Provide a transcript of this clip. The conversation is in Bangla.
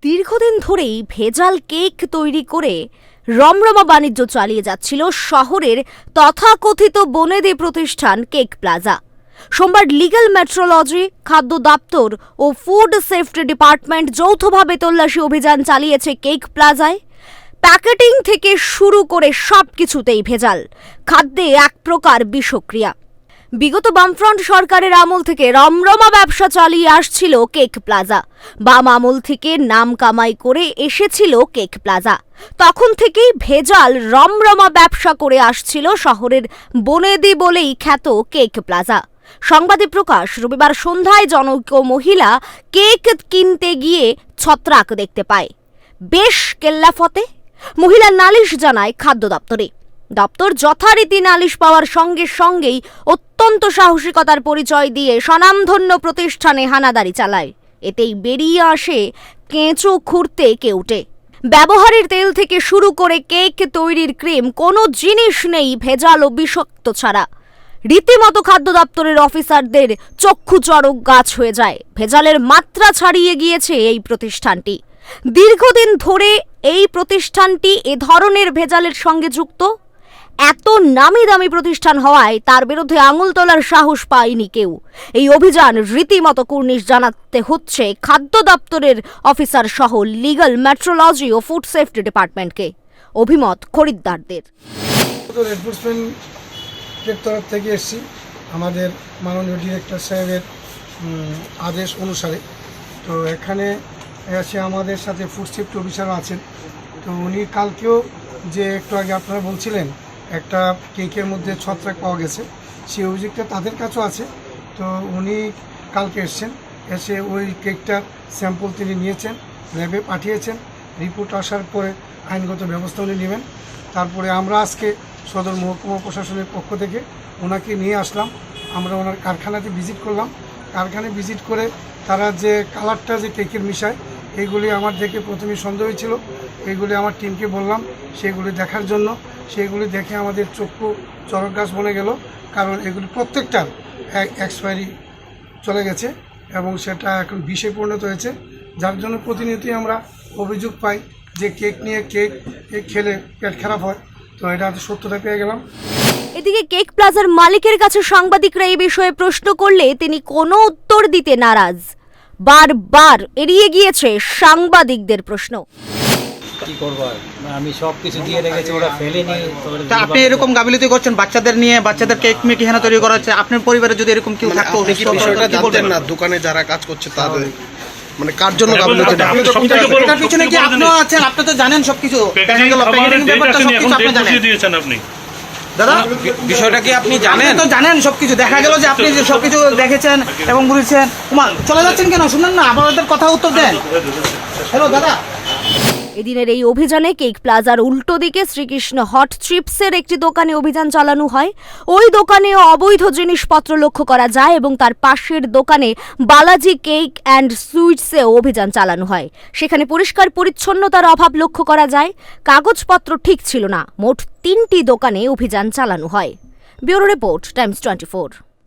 দীর্ঘদিন ধরেই ভেজাল কেক তৈরি করে রমরমা বাণিজ্য চালিয়ে যাচ্ছিল শহরের তথাকথিত বনেদি প্রতিষ্ঠান কেক প্লাজা। সোমবার লিগ্যাল মেট্রোলজি, খাদ্য দপ্তর ও ফুড সেফটি ডিপার্টমেন্ট যৌথভাবে তল্লাশি অভিযান চালিয়েছে কেক প্লাজায়। প্যাকেটিং থেকে শুরু করে সব কিছুতেই ভেজাল। খাদ্যে এক প্রকার বিষক্রিয়া। বিগত বামফ্রন্ট সরকারের আমল থেকে রমরমা ব্যবসা চালিয়ে আসছিল কেক প্লাজা। বাম আমল থেকে নাম কামাই করে এসেছিল কেক প্লাজা। তখন থেকেই ভেজাল রমরমা ব্যবসা করে আসছিল শহরের বনেদি বলেই খ্যাত কেক প্লাজা। সংবাদে প্রকাশ, রবিবার সন্ধ্যায় জনৈক মহিলা কেক কিনতে গিয়ে ছত্রাক দেখতে পায়। বেশ কেল্লাফতে। মহিলা নালিশ জানায় খাদ্য দপ্তরে। দপ্তর যথারীতি নালিশ পাওয়ার সঙ্গে সঙ্গেই অত্যন্ত সাহসিকতার পরিচয় দিয়ে স্বনামধন্য প্রতিষ্ঠানে হানাদারি চালায়। এতেই বেরিয়ে আসে কেঁচো খুঁড়তে কেউটে ব্যবহারের তেল থেকে শুরু করে কেক তৈরির ক্রিম, কোনো জিনিস নেই ভেজাল ও বিষাক্ত ছাড়া। রীতিমতো খাদ্য দপ্তরের অফিসারদের চক্ষু চড়ক গাছ হয়ে যায়। ভেজালের মাত্রা ছাড়িয়ে গিয়েছে এই প্রতিষ্ঠানটি। দীর্ঘদিন ধরে এই প্রতিষ্ঠানটি এ ধরনের ভেজালের সঙ্গে যুক্ত। এত নামি দামি প্রতিষ্ঠান হওয়ায় তার বিরুদ্ধে আঙুল তোলার সাহস পায়নি কেউ। এই অভিযান রীতিমতো কুর্নিশ জানাতে হচ্ছে খাদ্য দপ্তরের অফিসার সহ লিগ্যাল মেট্রোলজি ও ফুড সেফটি ডিপার্টমেন্টকে। অভিমত খরিদ্দারদের। এনফোর্সমেন্টের থেকে আমাদের মাননীয় ডিরেক্টর সাহেবের আদেশ অনুসারে। তো এখানে এসে আমাদের সাথে ফুড সেফটি অফিসারও আছেন। তো উনি কালকেও যে একটু আগে আপনারা বলছিলেন একটা কেকের মধ্যে ছত্রাক পাওয়া গেছে। সেই অভিযোগটা তাদের কাছেও আছে। তো উনি কালকে এসছেন। এসে ওই কেকটার স্যাম্পল তিনি নিয়েছেন, ল্যাবে পাঠিয়েছেন। রিপোর্ট আসার পরে আইনগত ব্যবস্থা উনি নেবেন। তারপরে আমরা আজকে সদর মহকুমা প্রশাসনের পক্ষ থেকে ওনাকে নিয়ে আসলাম। আমরা ওনার কারখানাতে ভিজিট করলাম। কারখানায় ভিজিট করে তারা যে কালারটা যে কেকের মিশায় এইগুলি আমার দেখে প্রথমে সন্দেহ হয়েছিল। এইগুলি আমার টিমকে বললাম, সেগুলি দেখার জন্য। সেগুলি দেখে আমাদের চক্ষু চরক গাছ বনে গেল, কারণ এগুলি প্রত্যেকটার এক্সপায়ারি চলে গেছে এবং সেটা এখন বিষে পরিণত হয়েছে। যার জন্য প্রতিনিয়তই আমরা অভিযোগ পাই যে কেক নিয়ে কেক খেলে পেট খারাপ হয়। তো এটা সত্যতা পেয়ে গেলাম। এদিকে কেক প্লাজার মালিকের কাছে সাংবাদিকরা এই বিষয়ে প্রশ্ন করলে তিনি কোনো উত্তর দিতে নারাজ। বারবার এড়িয়ে গিয়েছে সাংবাদিকদের প্রশ্ন। কি করব আমি সব কিছু দিয়ে রেখেছি ওরা ফেলেনি তা আপনি এরকম গাফিলতি করছেন বাচ্চাদের নিয়ে বাচ্চাদের কেক মেকে হেনা তৈরি করা হচ্ছে? আপনার পরিবারে যদি এরকম কেউ থাকতো বিষয়টা জানতেন না? দোকানে যারা কাজ করছে তাদের মানে কার জন্য গাফিলতি আপনি তো আপনি তো সবথেকে বড়- এটার পিছনে কি আপনিও আছেন? আপনি তো জানেন সবকিছু প্যাকেজিং দেখা গেল খাবারের প্যাকেজিং ডেট ব্যাপারটা সবকিছু আপনি জানেন। আপনি। দাদা? বিষয়টা কি আপনি জানেন? তো জানেন সবকিছু দেখা গেল যে আপনি যে সবকিছু দেখেছেন এবং বুঝেছেন কুমার চলে যাচ্ছেন কেন? শুনুন না আপনাদের কথা উত্তর দেন। হ্যালো দাদা। এদিনের এই অভিযানে কেক প্লাজার উল্টো দিকে শ্রীকৃষ্ণ হট চিপসের একটি দোকানে অভিযান চালানো হয়। ওই দোকানেও অবৈধ জিনিসপত্র লক্ষ্য করা যায় এবং তার পাশের দোকানে বালাজি কেক অ্যান্ড সুইটসেও অভিযান চালানো হয়। সেখানে পরিষ্কার পরিচ্ছন্নতার অভাব লক্ষ্য করা যায়। কাগজপত্র ঠিক ছিল না। মোট তিনটি দোকানে অভিযান চালানো হয়। Bureau report, Times twenty